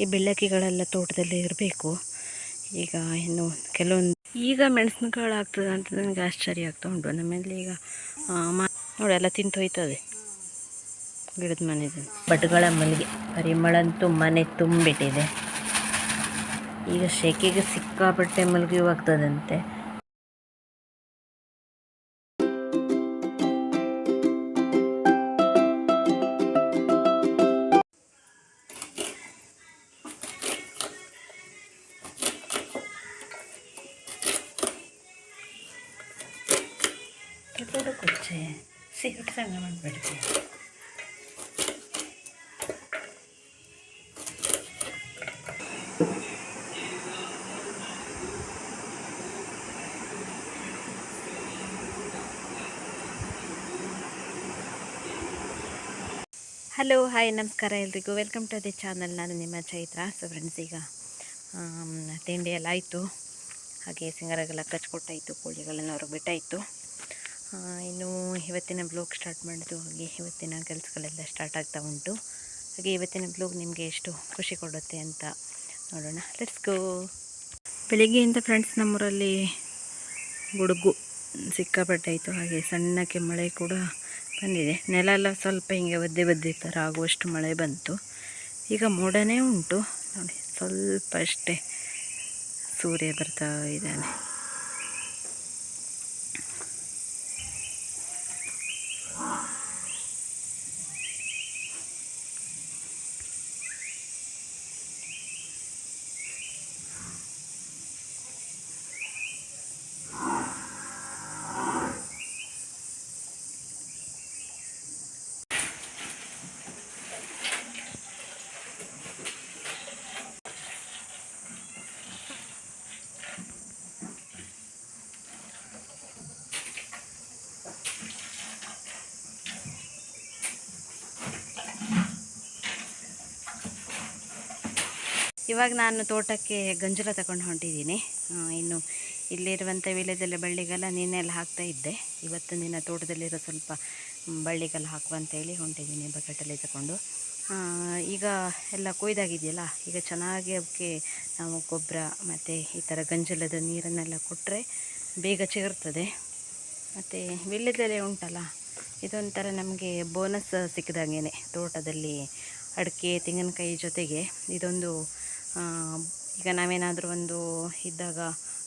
ಈ ಬೆಳ್ಳಕ್ಕಿಗಳೆಲ್ಲ ತೋಟದಲ್ಲಿ ಇರಬೇಕು. ಈಗ ಇನ್ನು ಕೆಲವೊಂದು ಈಗ ಮೆಣಸಿನಕಾಳು ಆಗ್ತದೆ ಅಂತ ನನಗೆ ಆಶ್ಚರ್ಯ ಆಗ್ತಾ ಉಂಟು. ನಮ್ಮಲ್ಲಿ ಈಗ ನೋಡಿ ಎಲ್ಲ ತಿಂತು ಹೋಯ್ತದೆ ಗಿಡದ ಮನೆದು. ಬಟ್ಗಳ ಮಲ್ಲಿಗೆ. ಪರಿಮಳಂತೂ ಮನೆ ತುಂಬಿಟ್ಟಿದೆ. ಈಗ ಶೆಕೆಗೆ ಸಿಕ್ಕಾಪಟ್ಟೆ ಮಲ್ಲಿಗೆ ಸಣ್ಣ ಮಾಡಿಬಿಡ್ತೀವಿ ಹಲೋ ಹಾಯ್ ನಮಸ್ಕಾರ ಎಲ್ರಿಗೂ. ವೆಲ್ಕಮ್ ಟು ದಿ ಚಾನಲ್ ನಾನು ನಿಮ್ಮ ಚೈತ್ರ, ಸೊ ಫ್ರೆಂಡ್ಸ್ ಈಗ ತಿಂಡಿ ಎಲ್ಲ ಆಯಿತು. ಹಾಗೆ ಸಿಂಗರಾಗೆಲ್ಲ ಕಚ್ಕೊಟ್ಟಾಯಿತು ಕೋಳಿಗಳನ್ನ ಹೊರಗೆ ಬಿಟ್ಟಾಯಿತು ಇನ್ನು ಇವತ್ತಿನ ಬ್ಲಾಗ್ ಸ್ಟಾರ್ಟ್ ಮಾಡಿದ್ದು ಹಾಗೆ ಇವತ್ತಿನ ಕೆಲಸಗಳೆಲ್ಲ ಸ್ಟಾರ್ಟ್ ಆಗ್ತಾ ಉಂಟು. ಹಾಗೆ ಇವತ್ತಿನ ಬ್ಲಾಗ್ ನಿಮಗೆ ಎಷ್ಟು ಖುಷಿ ಕೊಡುತ್ತೆ ಅಂತ ನೋಡೋಣ. ಲೆಟ್ಸ್ ಗೋ ಬೆಳಿಗ್ಗೆಯಿಂದ ಫ್ರೆಂಡ್ಸ್ ನಮ್ಮೂರಲ್ಲಿ ಗುಡುಗು ಸಿಕ್ಕಾಪಟ್ಟೆ ಆಯಿತು ಹಾಗೆ ಸಣ್ಣಕ್ಕೆ ಮಳೆ ಕೂಡ ಬಂದಿದೆ. ನೆಲ ಎಲ್ಲ ಸ್ವಲ್ಪ ಹಿಂಗೆ ಒದ್ದೆ ಒದ್ದೆ ಥರ ಆಗುವಷ್ಟು ಮಳೆ ಬಂತು. ಈಗ ಮೋಡನೇ ಉಂಟು. ನೋಡಿ, ಸ್ವಲ್ಪ ಅಷ್ಟೇ ಸೂರ್ಯ ಬರ್ತಾ ಇದ್ದಾನೆ. ಇವಾಗ ನಾನು ತೋಟಕ್ಕೆ ಗಂಜಲ ತಗೊಂಡು ಹೊಂಟಿದ್ದೀನಿ. ಇನ್ನು ಇಲ್ಲಿರುವಂಥ ವೀಳ್ಯದೆಲೆ ಬಳ್ಳಿಗೆಲ್ಲ ನೀನೆಲ್ಲ ಹಾಕ್ತಾ ಇದ್ದೆ. ಇವತ್ತು ದಿನ ತೋಟದಲ್ಲಿರೋ ಸ್ವಲ್ಪ ಬಳ್ಳಿಗೆಲ್ಲ ಹಾಕುವ ಅಂತೇಳಿ ಹೊಂಟಿದ್ದೀನಿ ಬಕೆಟಲ್ಲಿ ತಗೊಂಡು. ಈಗ ಎಲ್ಲ ಕೊಯ್ದಾಗಿದೆಯಲ್ಲ, ಈಗ ಚೆನ್ನಾಗಿ ಅದಕ್ಕೆ ನಾವು ಗೊಬ್ಬರ ಮತ್ತು ಈ ಥರ ಗಂಜಲದ ನೀರನ್ನೆಲ್ಲ ಕೊಟ್ಟರೆ ಬೇಗ ಚಿಗುರ್ತದೆ. ಮತ್ತು ವೀಳ್ಯದೆಲೆ ಉಂಟಲ್ಲ, ಇದೊಂಥರ ನಮಗೆ ಬೋನಸ್ ಸಿಕ್ಕಿದಂಗೆ ತೋಟದಲ್ಲಿ ಅಡಿಕೆ, ತೆಂಗಿನಕಾಯಿ ಜೊತೆಗೆ ಇದೊಂದು ಈಗ ನಾವೇನಾದರೂ ಒಂದು ಇದ್ದಾಗ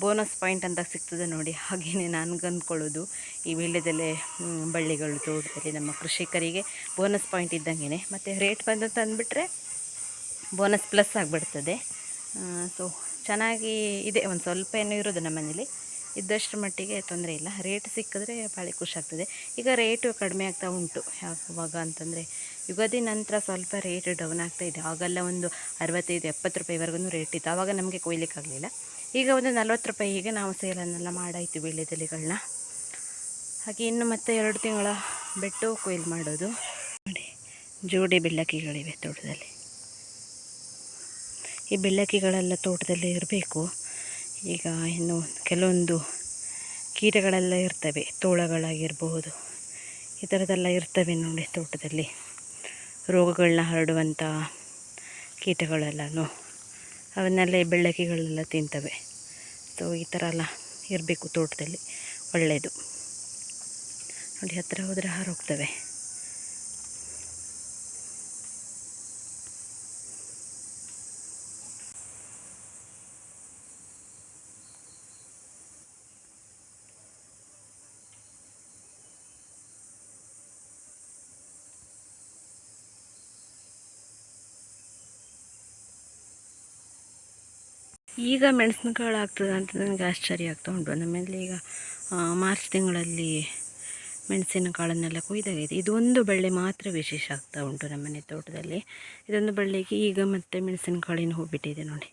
ಬೋನಸ್ ಪಾಯಿಂಟ್ ಅಂತ ಸಿಗ್ತದೆ ನೋಡಿ ಹಾಗೆಯೇ ನನಗೆ ಅಂದ್ಕೊಳ್ಳೋದು. ಈ ವೀಳ್ಯದೆಲೆ ಬಳ್ಳಿಗಳು ತೋಟದಲ್ಲಿ ನಮ್ಮ ಕೃಷಿಕರಿಗೆ ಬೋನಸ್ ಪಾಯಿಂಟ್ ಇದ್ದಂಗೆ ಮತ್ತು ರೇಟ್ ಬಂದಂತ ಅಂದ್ಬಿಟ್ರೆ ಬೋನಸ್ ಪ್ಲಸ್ ಆಗಿಬಿಡ್ತದೆ. ಸೊ ಚೆನ್ನಾಗಿ ಇದೆ. ಒಂದು ಸ್ವಲ್ಪ ಏನೂ ಇರೋದು ನಮ್ಮ ಮನೇಲಿ. ಇದ್ದಷ್ಟು ಮಟ್ಟಿಗೆ ತೊಂದರೆ ಇಲ್ಲ. ರೇಟ್ ಸಿಕ್ಕಿದ್ರೆ ಭಾಳ ಖುಷಿ ಆಗ್ತದೆ. ಈಗ ರೇಟು ಕಡಿಮೆ ಆಗ್ತಾ ಉಂಟು. ಯಾವಾಗ ಅಂತಂದರೆ ಯುಗಾದಿ ನಂತರ ಸ್ವಲ್ಪ ರೇಟ್ ಡೌನ್ ಆಗ್ತಾ ಇದೆ. ಆಗೆಲ್ಲ ಒಂದು ಅರವತ್ತೈದು, ಎಪ್ಪತ್ತು ರೂಪಾಯಿವರೆಗೂ ರೇಟ್ ಇತ್ತು. ಆವಾಗ ನಮಗೆ ಕೊಯ್ಲಿಕ್ಕಾಗಲಿಲ್ಲ ಈಗ ಒಂದು ನಲ್ವತ್ತು ರೂಪಾಯಿಗೆ ನಾವು ಸೇಲನ್ನೆಲ್ಲ ಮಾಡಾಯಿತು ವೀಳ್ಯದೆಲೆಗಳನ್ನ ಹಾಗೆ ಇನ್ನು ಮತ್ತೆ ಎರಡು ತಿಂಗಳ ಬಿಟ್ಟು ಕೊಯ್ಲು ಮಾಡೋದು. ನೋಡಿ, ಜೋಡಿ ಬೆಳ್ಳಕ್ಕಿಗಳಿವೆ ತೋಟದಲ್ಲಿ. ಈ ಬೆಳ್ಳಕ್ಕಿಗಳೆಲ್ಲ ತೋಟದಲ್ಲಿ ಇರಬೇಕು. ಈಗ ಇನ್ನು ಕೆಲವೊಂದು ಕೀಟಗಳೆಲ್ಲ ಇರ್ತವೆ. ತೋಳಗಳಾಗಿರ್ಬೋದು. ಈ ಥರದ್ದೆಲ್ಲ ಇರ್ತವೆ ನೋಡಿ ತೋಟದಲ್ಲಿ. ರೋಗಗಳನ್ನ ಹರಡುವಂಥ ಕೀಟಗಳೆಲ್ಲನೂ ಅವನ್ನೆಲ್ಲ ಬೆಳ್ಳಕ್ಕಿಗಳೆಲ್ಲ ತಿಂತವೆ. ಸೊ ಈ ಥರ ಎಲ್ಲ ಇರಬೇಕು ತೋಟದಲ್ಲಿ. ಒಳ್ಳೆಯದು ನೋಡಿ ಹತ್ತಿರ ಹೋದರೆ ಹಾರೋಗ್ತವೆ ಈಗ ಮೆಣಸಿನಕಾಳು ಆಗ್ತದೆ ಅಂತ ನನಗೆ ಆಶ್ಚರ್ಯ ಆಗ್ತಾ ಉಂಟು. ನಮ್ಮಲ್ಲಿ ಈಗ ಮಾರ್ಚ್ ತಿಂಗಳಲ್ಲಿ ಮೆಣಸಿನಕಾಳನ್ನೆಲ್ಲ ಕೊಯ್ದಾಗಿದೆ ಇದೊಂದು ಬಳ್ಳಿ ಮಾತ್ರ ವಿಶೇಷ ಆಗ್ತಾ ಉಂಟು ನಮ್ಮನೆ ತೋಟದಲ್ಲಿ. ಇದೊಂದು ಬಳ್ಳಿಗೆ ಈಗ ಮತ್ತೆ ಮೆಣಸಿನಕಾಳಿನ ಹೂ ಬಿಟ್ಟಿದೆ ನೋಡಿ.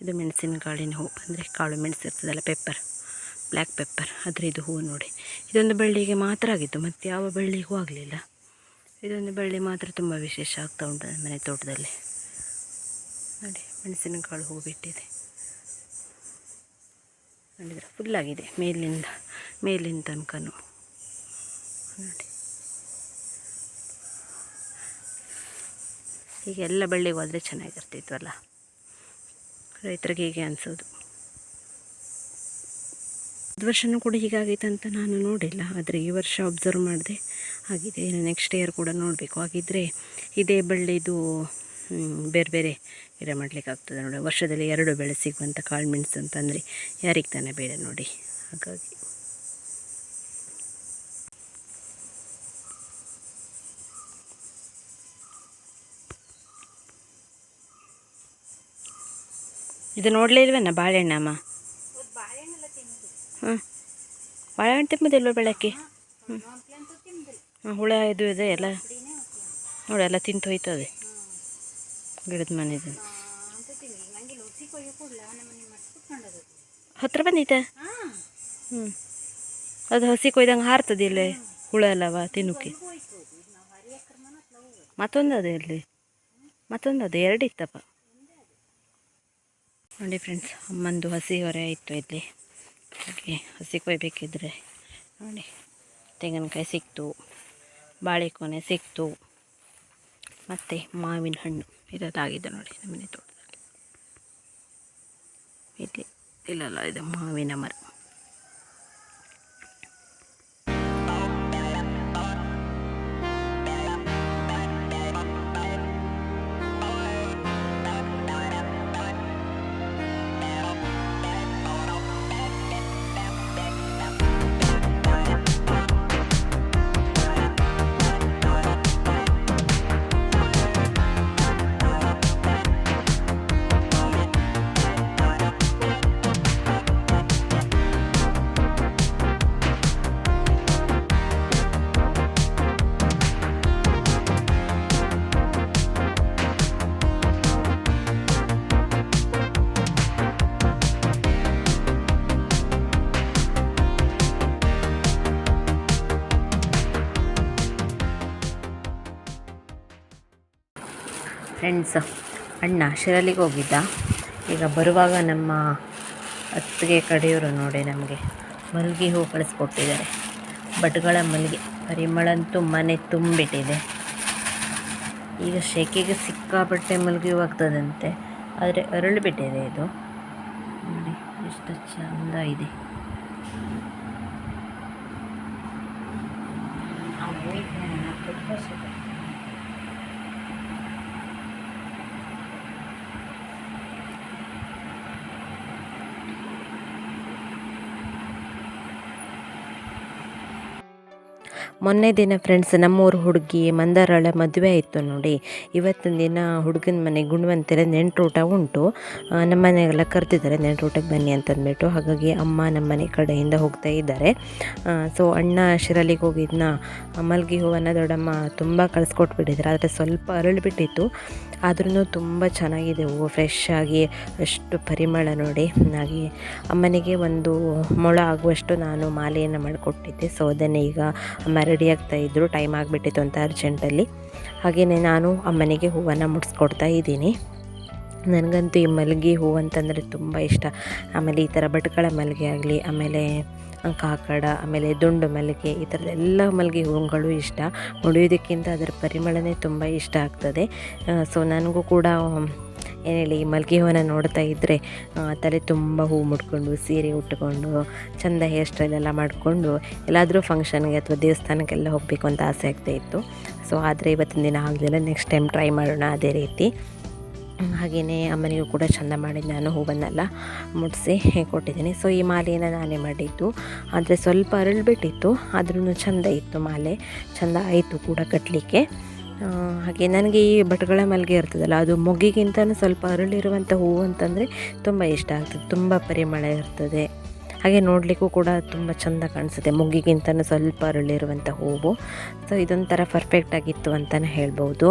ಇದು ಮೆಣಸಿನಕಾಳಿನ ಹೂ. ಅಂದರೆ ಕಾಳು ಮೆಣಸು ಇರ್ತದಲ್ಲ ಪೆಪ್ಪರ್ ಬ್ಲ್ಯಾಕ್ ಪೆಪ್ಪರ್ ಆದರೆ ಇದು ಹೂ ನೋಡಿ. ಇದೊಂದು ಬಳ್ಳಿಗೆ ಮಾತ್ರ ಆಗಿತ್ತು. ಮತ್ತು ಯಾವ ಬಳ್ಳಿಗೂ ಆಗಲಿಲ್ಲ. ಇದೊಂದು ಬಳ್ಳಿ ಮಾತ್ರ ತುಂಬ ವಿಶೇಷ ಆಗ್ತಾ ಉಂಟು ನಮ್ಮನೆ ತೋಟದಲ್ಲಿ. ನೋಡಿ, ಮೆಣಸಿನಕಾಳು ಹೂ ಬಿಟ್ಟಿದೆ. ನೋಡಿದ್ರೆ ಫುಲ್ಲಾಗಿದೆ ಮೇಲಿಂದ, ಮೇಲಿನ ತನಕ ನೋಡಿ. ಹೀಗೆ ಎಲ್ಲ ಬಳ್ಳಿಗೆ ಹೋದರೆ ಚೆನ್ನಾಗಿರ್ತಿದ್ವಲ್ಲ ರೈತರಿಗೆ ಹೀಗೆ ಅನಿಸೋದು. ಹೋದ ವರ್ಷನೂ ಕೂಡ ಹೀಗಾಗೈತೆ ಅಂತ ನಾನು ನೋಡಿಲ್ಲ, ಆದರೆ ಈ ವರ್ಷ ಅಬ್ಸರ್ವ್ ಮಾಡಿದೆ, ಆಗಿದೆ. ನೆಕ್ಸ್ಟ್ ಇಯರ್ ಕೂಡ ನೋಡಬೇಕು. ಹಾಗಿದ್ದರೆ ಇದೇ ಬಳ್ಳಿದು ಬೇರೆ ಬೇರೆ ಗಿಡ ಮಾಡಲಿಕ್ಕೆ ಆಗ್ತದೆ ನೋಡಿ. ವರ್ಷದಲ್ಲಿ ಎರಡು ಬೆಳೆ ಸಿಗುವಂಥ ಕಾಳು ಮೆಣಸು ಅಂತಂದರೆ ಯಾರಿಗೆ ತಾನೇ ಬೇಡ ನೋಡಿ. ಹಾಗಾಗಿ. ಇದು ನೋಡಲೇ ಇಲ್ವೇನ ಬಾಳೆಹಣ್ಣಮ್ಮ ಹಾಂ ಬಾಳೆಹಣ್ಣು ತಿಂಬೋದಿಲ್ವ ಬೆಳಕ್ಕೆ ಹ್ಞೂ ಹುಳ ಇದು ಇದೆ ಎಲ್ಲ ನೋಡಿ, ಎಲ್ಲ ತಿಂತು ಹೋಯ್ತದೆ. ಗಿಡದ ಮನೆದು ಹತ್ರ ಬಂದೈತೆ ಹ್ಞೂ ಅದು ಹಸಿ ಕೊಯ್ದಂಗೆ ಹಾರ್ತದೆ ಇಲ್ಲೇ ಹುಳ ಅಲ್ಲವ ತಿನ್ನುಕ್ಕೆ? ಮತ್ತೊಂದು ಅದೇ ಇಲ್ಲಿ ಮತ್ತೊಂದು ಅದು ಎರಡು ಇತ್ತಪ್ಪ. ನೋಡಿ ಫ್ರೆಂಡ್ಸ್ ಅಮ್ಮಂದು ಹಸಿ ಹೊರೆ ಇತ್ತು ಇಲ್ಲಿ. ಹಾಗೆ ಹಸಿ ಕೊಯ್ಬೇಕಿದ್ರೆ. ನೋಡಿ ತೆಂಗಿನಕಾಯಿ ಸಿಕ್ತು ಬಾಳೆಕೊನೆ ಸಿಕ್ತು. ಮತ್ತು ಮಾವಿನ ಹಣ್ಣು. ಇರೋದಾಗಿದೆ ನೋಡಿ ನಮ್ಮನೆ ತೋಟದಲ್ಲಿ. ಇಲ್ಲಿ ಇಲ್ಲಲ್ಲ ಇದು ಮಾವಿನ ಮರ. ಫ್ರೆಂಡ್ಸ್ ಅಣ್ಣ ಶಿರಲಿಗೆ ಹೋಗಿದ್ದ. ಈಗ ಬರುವಾಗ ನಮ್ಮ ಅತ್ತಿಗೆ ಕಡೆಯವರು ನೋಡಿ ನಮಗೆ ಮಲ್ಗೆ ಹೂ ಕಳಿಸ್ಕೊಟ್ಟಿದ್ದಾರೆ. ಬಟ್ಗಳ ಮಲ್ಲಿಗೆ ಪರಿಮಳಂತೂ ಮನೆ ತುಂಬಿಟ್ಟಿದೆ. ಈಗ ಶೆಕೆಗೆ ಸಿಕ್ಕಾಪಟ್ಟೆ ಮಲ್ಗೆ ಹೂ ಆಗ್ತದಂತೆ, ಆದರೆ ಅರಳು ಬಿಟ್ಟಿದೆ ಇದು. ನೋಡಿ, ಎಷ್ಟು ಚಂದ ಇದೆ. ಮೊನ್ನೆ ದಿನ ಫ್ರೆಂಡ್ಸ್ ನಮ್ಮೂರು ಹುಡುಗಿ ಮಂದಾರಳ ಮದುವೆ ಆಯಿತು ನೋಡಿ. ಇವತ್ತಿನ ದಿನ ಹುಡುಗನ ಮನೆ ಗುಣವಂತೆಲ್ಲ ನೆಂಟ್ರೂಟ ಉಂಟು. ನಮ್ಮ ಮನೆಗೆಲ್ಲ ಕರೆದಿದ್ದಾರೆ ನೆಂಟ್ರೂಟಕ್ಕೆ ಬನ್ನಿ ಅಂತಂದ್ಬಿಟ್ಟು. ಹಾಗಾಗಿ ಅಮ್ಮ ನಮ್ಮ ಮನೆ ಕಡೆಯಿಂದ ಹೋಗ್ತಾ ಇದ್ದಾರೆ. ಸೊ ಅಣ್ಣ ಶಿರಲಿಗೆ ಹೋಗಿದ್ನ. ಮಲ್ಗಿ ಹೂವನ್ನು ದೊಡ್ಡಮ್ಮ ತುಂಬ ಕಳಿಸ್ಕೊಟ್ಬಿಟ್ಟಿದ್ದಾರೆ ಆದರೆ ಸ್ವಲ್ಪ ಅರಳಿಬಿಟ್ಟಿತ್ತು. ಆದ್ರೂ ತುಂಬ ಚೆನ್ನಾಗಿದೆ ಹೂವು ಫ್ರೆಶ್ ಆಗಿ ಅಷ್ಟು ಪರಿಮಳ ನೋಡಿ. ಹಾಗೆ ಅಮ್ಮನಿಗೆ ಒಂದು ಮೊಳ ಆಗುವಷ್ಟು ನಾನು ಮಾಲೆಯನ್ನು ಮಾಡಿಕೊಟ್ಟಿದ್ದೆ. ಸೊ ಅದನ್ನೇ ಈಗ ಅಮ್ಮ ರೆಡಿ ಆಗ್ತಾ ಇದ್ದರು ಟೈಮ್ ಆಗಿಬಿಟ್ಟಿತ್ತು ಅಂತ ಅರ್ಜೆಂಟಲ್ಲಿ ಹಾಗೆಯೇ ನಾನು ಅಮ್ಮನಿಗೆ ಹೂವನ್ನು ಮುಡಿಸ್ಕೊಡ್ತಾ ಇದ್ದೀನಿ. ನನಗಂತೂ ಈ ಮಲ್ಲಿಗೆ ಹೂವು ಅಂತಂದರೆ ತುಂಬ ಇಷ್ಟ. ಆಮೇಲೆ ಈ ಥರ ಭಟ್ಕಳ ಮಲ್ಲಿಗೆ ಆಗಲಿ, ಆಮೇಲೆ ಕಾಕಡ, ಆಮೇಲೆ ದುಂಡು ಮಲ್ಲಿಗೆ ಈ ಥರದ ಎಲ್ಲ ಮಲ್ಲಿಗೆ ಹೂವುಗಳು ಇಷ್ಟ. ಮುಡಿಯೋದಕ್ಕಿಂತ ಅದರ ಪರಿಮಳನೇ ತುಂಬ ಇಷ್ಟ ಆಗ್ತದೆ. ಸೊ ನನಗೂ ಕೂಡ ಏನು ಮಲ್ಗೆ ಹೂವನ್ನ ನೋಡ್ತಾ ಇದ್ದರೆ ತಲೆ ತುಂಬ ಹೂ ಮುಟ್ಕೊಂಡು, ಸೀರೆ ಉಟ್ಕೊಂಡು, ಚಂದ ಹೇರ್ ಸ್ಟೈಲ್ ಎಲ್ಲ ಮಾಡಿಕೊಂಡು, ಎಲ್ಲಾದರೂ ಫಂಕ್ಷನ್ಗೆ ಅಥವಾ ದೇವಸ್ಥಾನಕ್ಕೆಲ್ಲ ಹೋಗಬೇಕು ಅಂತ ಆಸೆ ಆಗ್ತಾ ಇತ್ತು. ಸೊ ಆದರೆ ಇವತ್ತಿನ ದಿನ ಆಗಲಿಲ್ಲ. ನೆಕ್ಸ್ಟ್ ಟೈಮ್ ಟ್ರೈ ಮಾಡೋಣ ಅದೇ ರೀತಿ. ಹಾಗೆಯೇ ಅಮ್ಮನಿಗೂ ಕೂಡ ಚಂದ ಮಾಡಿ ನಾನು ಹೂವನ್ನೆಲ್ಲ ಮುಟ್ಟಿಸಿ ಕೊಟ್ಟಿದ್ದೀನಿ. ಸೊ ಈ ಮಾಲೆಯನ್ನು ನಾನೇ ಮಾಡಿದ್ದು. ಆದರೆ ಸ್ವಲ್ಪ ಅರಳ್ಬಿಟ್ಟಿತ್ತು ಆದ್ರೂ ಚೆಂದ ಇತ್ತು ಮಾಲೆ. ಚೆಂದ ಆಯಿತು ಕೂಡ ಕಟ್ಟಲಿಕ್ಕೆ ಹಾಗೆ ನನಗೆ ಈ ಭಟ್ಗಳ ಮಲ್ಲಿಗೆ ಇರ್ತದಲ್ಲ, ಅದು ಮೊಗ್ಗಿಗಿಂತ ಸ್ವಲ್ಪ ಅರಳಿರುವಂಥ ಹೂವು ಅಂತಂದರೆ ತುಂಬ ಇಷ್ಟ ಆಗ್ತದೆ, ತುಂಬ ಪರಿಮಳ ಇರ್ತದೆ. ಹಾಗೆ ನೋಡಲಿಕ್ಕೂ ಕೂಡ ತುಂಬ ಚೆಂದ ಕಾಣಿಸುತ್ತೆ ಮೊಗ್ಗಿಗಿಂತ ಸ್ವಲ್ಪ ಅರಳಿರುವಂಥ ಹೂವು. ಸೊ ಇದೊಂಥರ ಪರ್ಫೆಕ್ಟ್ ಆಗಿತ್ತು ಅಂತಲೇ ಹೇಳ್ಬೋದು.